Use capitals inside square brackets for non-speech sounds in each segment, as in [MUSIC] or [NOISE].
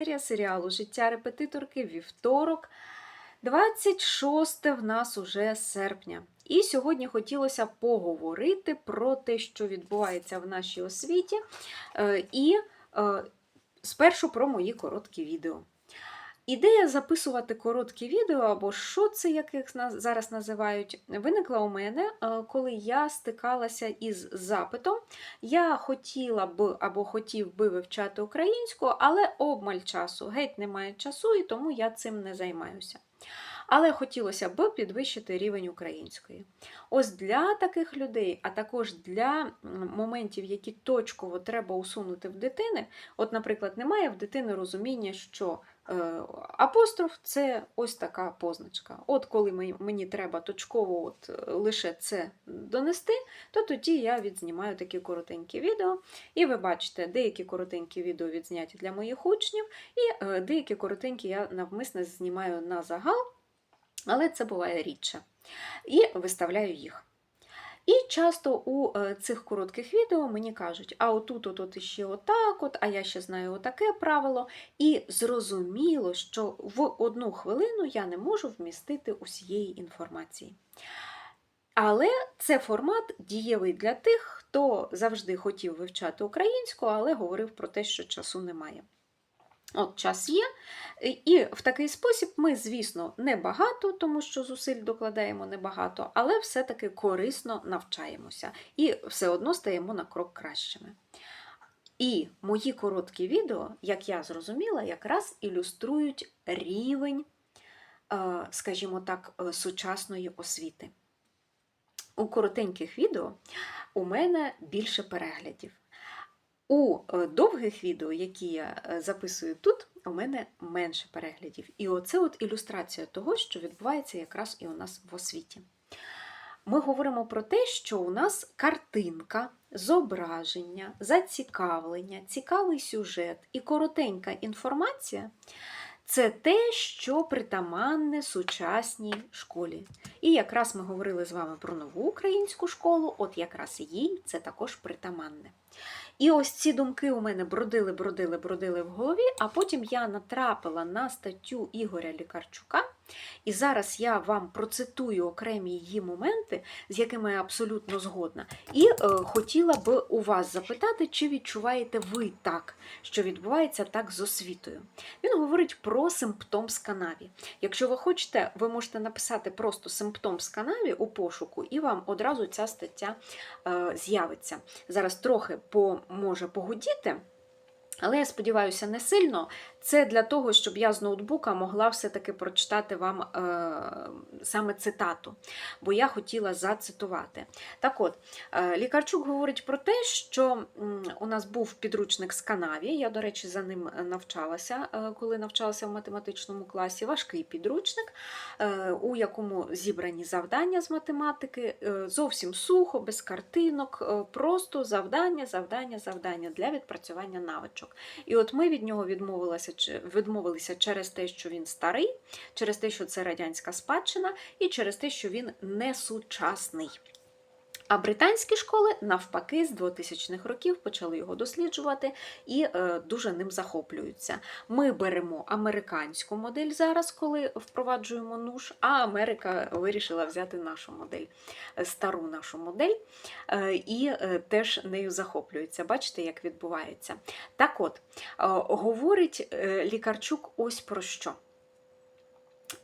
Серія серіалу Життя репетиторки вівторок, 26 в нас уже серпня. І сьогодні хотілося поговорити про те, що відбувається в нашій освіті, е, і е, спершу про мої короткі відео. Ідея записувати короткі відео, або що це, як їх зараз називають, виникла у мене, е, коли я стикалася із запитом. Я хотіла б або хотів би вивчати українську, але обмаль часу, геть немає часу, і тому я цим не займаюся. Але хотілося б підвищити рівень української. Ось для таких людей, а також для моментів, які точково треба усунути в дитини. От, наприклад, немає в дитини розуміння, що апостроф це ось така позначка. От коли мені- треба точково от, е, лише це донести, то тоді я відзнімаю такі коротенькі відео. І ви бачите, деякі коротенькі відео відзняті для моїх учнів, і е, деякі коротенькі я навмисно знімаю на загал, але це буває рідше. І виставляю їх. І часто у е, цих коротких відео мені кажуть, а отут от, от ще отак, от, а я ще знаю отаке правило. І зрозуміло, що в одну хвилину я не можу вмістити усієї інформації. Але це формат дієвий для тих, хто завжди хотів вивчати українську, але говорив про те, що часу немає. От час є, і в такий спосіб ми, звісно, небагато, тому що зусиль докладаємо небагато, але все-таки корисно навчаємося і все одно стаємо на крок кращими. І мої короткі відео, як я зрозуміла, якраз ілюструють рівень, е, скажімо так, е, сучасної освіти. У коротеньких відео у мене більше переглядів. У е, довгих відео, які я е, записую тут, у мене менше переглядів. І оце от ілюстрація того, що відбувається якраз і у нас в освіті. Ми говоримо про те, що у нас картинка, зображення, зацікавлення, цікавий сюжет і коротенька інформація це те, що притаманне сучасній школі. І якраз ми говорили з вами про нову українську школу, от якраз їй це також притаманне. І ось ці думки у мене бродили, бродили, бродили в голові, а потім я натрапила на статтю Ігоря Лікарчука. І зараз я вам процитую окремі її моменти, з якими я абсолютно згодна. І е, хотіла би у вас запитати, чи відчуваєте ви так, що відбувається так з освітою. Він говорить про симптом сканаві. Якщо ви хочете, ви можете написати просто симптом сканаві у пошуку, і вам одразу ця стаття е, з'явиться. Зараз трохи по, може погудіти. Але я сподіваюся, не сильно. Це для того, щоб я з ноутбука могла все-таки прочитати вам е, саме цитату, бо я хотіла зацитувати. Так от, е, Лікарчук говорить про те, що у нас був підручник з канаві. Я, до речі, за ним навчалася, е, коли навчалася в математичному класі. Важкий підручник, е, у якому зібрані завдання з математики, зовсім сухо, без картинок, просто завдання, завдання, завдання для відпрацювання навичок. І от ми від нього відмовилися, відмовилися через те, що він старий, через те, що це радянська спадщина, і через те, що він не сучасний. А британські школи, навпаки, з 2000-х років почали його досліджувати і е, дуже ним захоплюються. Ми беремо американську модель зараз, коли впроваджуємо НУШ, а Америка вирішила взяти нашу модель, е, стару нашу модель, е, і теж нею захоплюються. Бачите, як відбувається. Так от, говорить Лікарчук ось про що.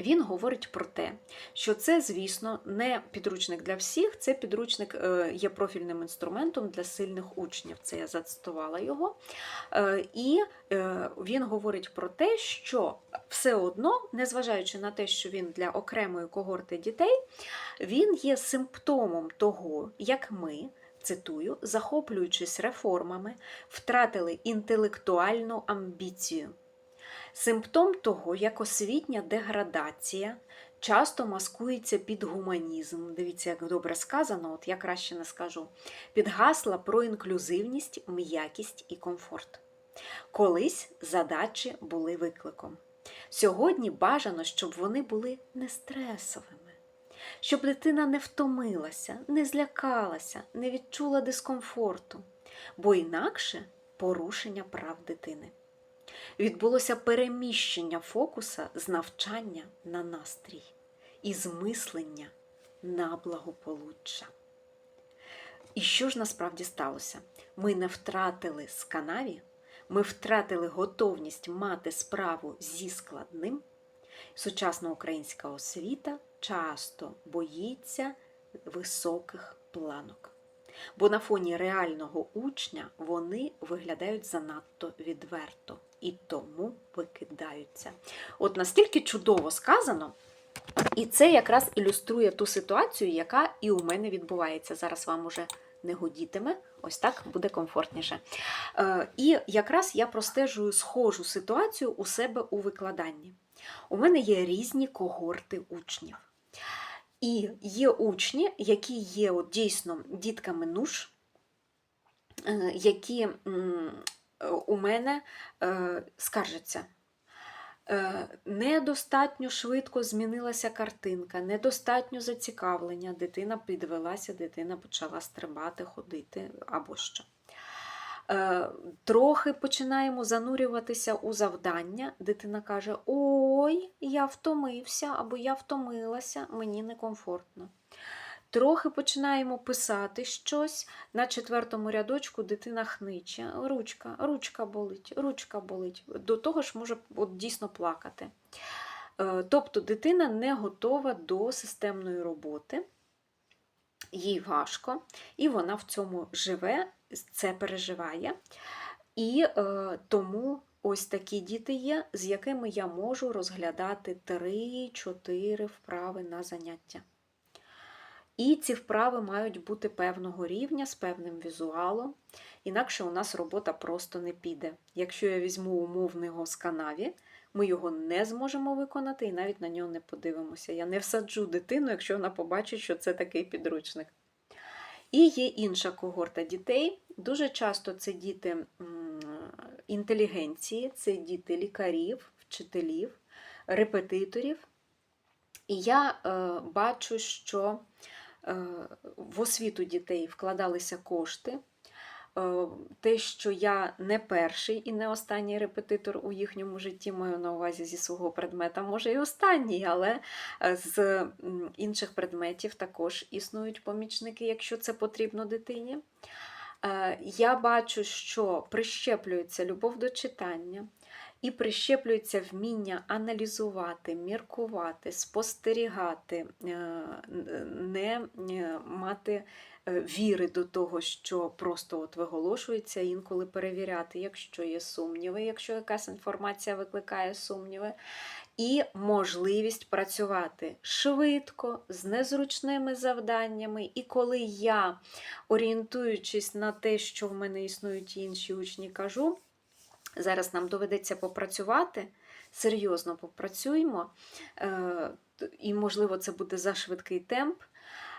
Він говорить про те, що це, звісно, не підручник для всіх, це підручник е, є профільним інструментом для сильних учнів. Це я зацитувала його. Е, І е, він говорить про те, що все одно, незважаючи на те, що він для окремої когорти дітей, він є симптомом того, як ми. Цитую, захоплюючись реформами, втратили інтелектуальну амбіцію. Симптом того, як освітня деградація часто маскується під гуманізм. Дивіться, як добре сказано, от я краще не скажу. Під гасла про інклюзивність, м'якість і комфорт. Колись задачі були викликом. Сьогодні бажано, щоб вони були не стресовими, щоб дитина не втомилася, не злякалася, не відчула дискомфорту, бо інакше порушення прав дитини. Відбулося переміщення фокуса з навчання на настрій і з мислення на благополуччя. І що ж насправді сталося? Ми не втратили сканаві, ми втратили готовність мати справу зі складним. Сучасна українська освіта часто боїться високих планок. Бо на фоні реального учня вони виглядають занадто відверто і тому викидаються. От настільки чудово сказано, і це якраз ілюструє ту ситуацію, яка і у мене відбувається. Зараз вам уже не гудітиме, ось так буде комфортніше. Е, і якраз я простежую схожу ситуацію у себе у викладанні. У мене є різні когорти учнів. І є учні, які є от дійсно дітками нуж, е, які у мене е, скаржаться. Е, Недостатньо швидко змінилася картинка, недостатньо зацікавлення. Дитина підвелася, дитина почала стрибати, ходити або що. Е, Трохи починаємо занурюватися у завдання. Дитина каже: Ой, я втомився або я втомилася, мені некомфортно. Трохи починаємо писати щось. На четвертому рядочку дитина хниче. Ручка, ручка болить, ручка болить. До того ж може от, дійсно плакати. Е, Тобто дитина не готова до системної роботи, їй важко, і вона в цьому живе, це переживає. І е, тому ось такі діти є, з якими я можу розглядати 3-4 вправи на заняття. І ці вправи мають бути певного рівня з певним візуалом, інакше у нас робота просто не піде. Якщо я візьму умовного з канаві, ми його не зможемо виконати і навіть на нього не подивимося. Я не всаджу дитину, якщо вона побачить, що це такий підручник. І є інша когорта дітей. Дуже часто це діти інтелігенції, це діти лікарів, вчителів, репетиторів. І я е, бачу, що в освіту дітей вкладалися кошти. Е, Те, що я не перший і не останній репетитор у їхньому житті, маю на увазі зі свого предмета, може і останній, але е, з інших предметів також існують помічники, якщо це потрібно дитині. Е, Я бачу, що прищеплюється любов до читання, і прищеплюється вміння аналізувати, міркувати, спостерігати, е, не е, мати е, віри до того, що просто от виголошується, інколи перевіряти, якщо є сумніви, якщо якась інформація викликає сумніви. І можливість працювати швидко, з незручними завданнями. І коли я, орієнтуючись на те, що в мене існують інші учні, кажу, Зараз нам доведеться попрацювати, серйозно попрацюємо, е, і, можливо, це буде за швидкий темп,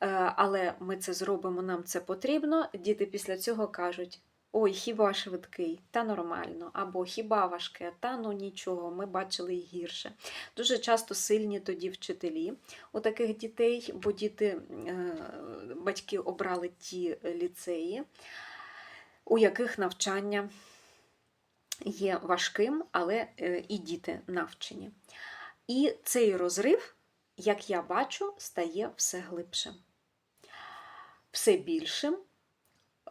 е, але ми це зробимо, нам це потрібно. Діти після цього кажуть: ой, хіба швидкий, та нормально, або хіба важке, та ну нічого, ми бачили і гірше. Дуже часто сильні тоді вчителі у таких дітей, бо діти, е, батьки обрали ті ліцеї, у яких навчання є важким, але е, і діти навчені. І цей розрив, як я бачу, стає все глибшим, все більшим.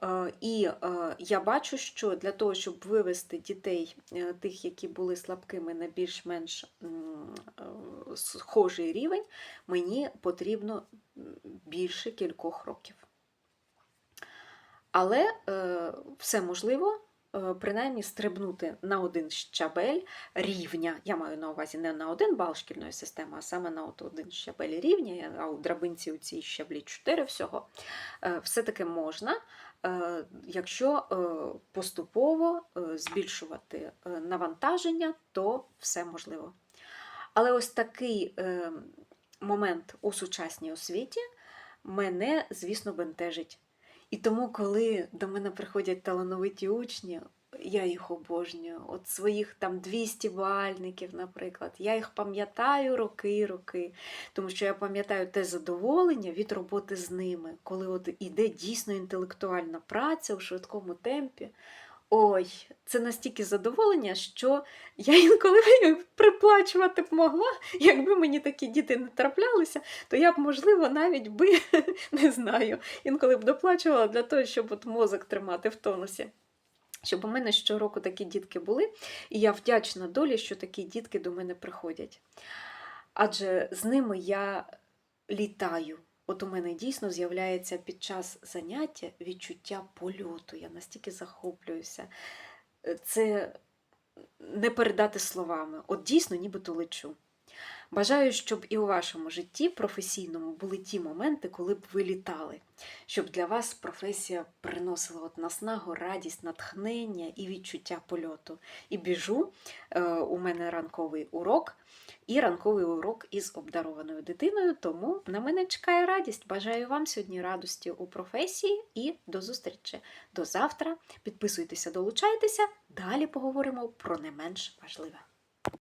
Е, І е, я бачу, що для того, щоб вивести дітей, тих, які були слабкими на більш-менш схожий рівень, мені потрібно більше кількох років. Але все можливо, принаймні стрибнути на один щабель рівня. Я маю на увазі не на один бал шкільної системи, а саме на от один щабель рівня, а у драбинці у цій щаблі 4 всього. Е, Все-таки можна, е, якщо е, поступово е, збільшувати е, навантаження, то все можливо. Але ось такий е, момент у сучасній освіті мене, звісно, бентежить. І тому, коли до мене приходять талановиті учні, я їх обожнюю. От своїх там 200 бальників, наприклад, я їх пам'ятаю роки і роки, тому що я пам'ятаю те задоволення від роботи з ними, коли от іде дійсно інтелектуальна праця у швидкому темпі. Ой, це настільки задоволення, що я інколи [LAUGHS] приплачувати б могла. Якби мені такі діти не траплялися, то я б, можливо, навіть би [LAUGHS] не знаю, інколи б доплачувала для того, щоб от мозок тримати в тонусі. Щоб у мене щороку такі дітки були, і я вдячна долі, що такі дітки до мене приходять. Адже з ними я літаю. От у мене дійсно з'являється під час заняття відчуття польоту. Я настільки захоплююся. Е, Це не передати словами. От дійсно, нібито лечу. Бажаю, щоб і у вашому житті професійному були ті моменти, коли б ви літали, щоб для вас професія приносила от наснагу, радість, натхнення і відчуття польоту. І біжу, е, у мене ранковий урок, і ранковий урок із обдарованою дитиною, тому на мене чекає радість. Бажаю вам сьогодні радості у професії і до зустрічі. До завтра. Підписуйтеся, долучайтеся. Далі поговоримо про не менш важливе.